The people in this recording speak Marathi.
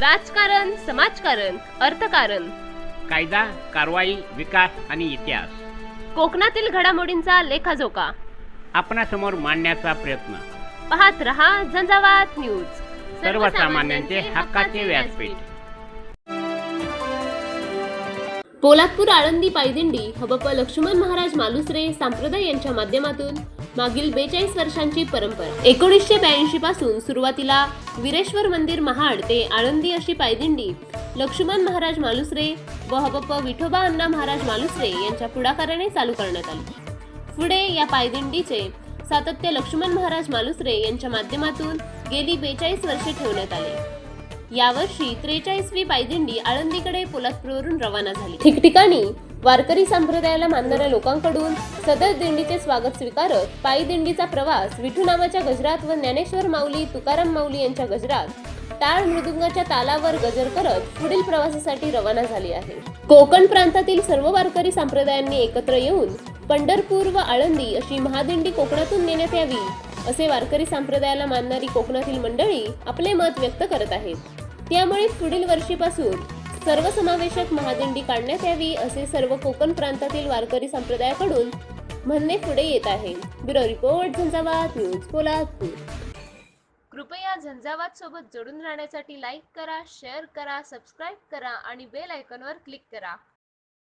राजकारण समाजकारण अर्थकारण. कायदा कारवाई विकास आणि इतिहास. कोकणातील घडामोडींचा लेखाजोखा. आपणासमोर मांडण्याचा प्रयत्न. पाहत रहा झंझावात न्यूज. सर्वसामान्यांचे हक्काचे व्यासपीठ. पोलादपूर आळंदी पायदिंडी हबप लक्ष्मण महाराज मालुसरे संप्रदाय यांच्या माध्यमातून मागील बेचाळीस वर्षांची परंपरा. एकोणीसशे ब्याऐंशी पासून सुरुवातीला विरेश्वर मंदिर महाड ते आळंदी अशी पायदिंडी लक्ष्मण महाराज मालुसरे व हबप्प विठोबा अण्णा महाराज मालुसरे यांच्या पुढाकाराने चालू करण्यात आली. पुढे या पायदिंडीचे सातत्य लक्ष्मण महाराज मालुसरे यांच्या माध्यमातून गेली बेचाळीस वर्षे ठेवण्यात आले. यावर्षी त्रेचाळीसवी पायदिंडी आळंदीकडे पोलादपूरवरून रवाना झाली. ठिकठिकाणी वारकरी संप्रदायाला मानणाऱ्या लोकांकडून सदर दिंडीचे स्वागत स्वीकारत पायदिंडीचा प्रवास विठू नावाच्या गजरात व ज्ञानेश्वर माऊली तुकाराम माऊली यांच्या गजरात टाळ मृदुंगाच्या तालावर गजर करत पुढील प्रवासासाठी रवाना झाली आहे. कोकण प्रांतातील सर्व वारकरी संप्रदायांनी एकत्र येऊन पंढरपूर व आळंदी अशी महादिंडी कोकणातून नेण्यात यावी असे वारकरी संप्रदायाला मानणारी कोकणातील मंडळी आपले मत व्यक्त करत आहेत. त्यामुळे पुढील वर्षीपासून सर्वसमावेशक महादिंडी काढण्यात यावी असे सर्व कोकण प्रांतातील वारकरी संप्रदायाकडून म्हणणे पुढे येत आहे. Bureau report Jhanjhavat news Kolhapur. कृपया झंझावात सोबत जोडून राहण्यासाठी लाईक करा शेअर करा सबस्क्राईब करा आणि बेल आयकॉनवर क्लिक करा.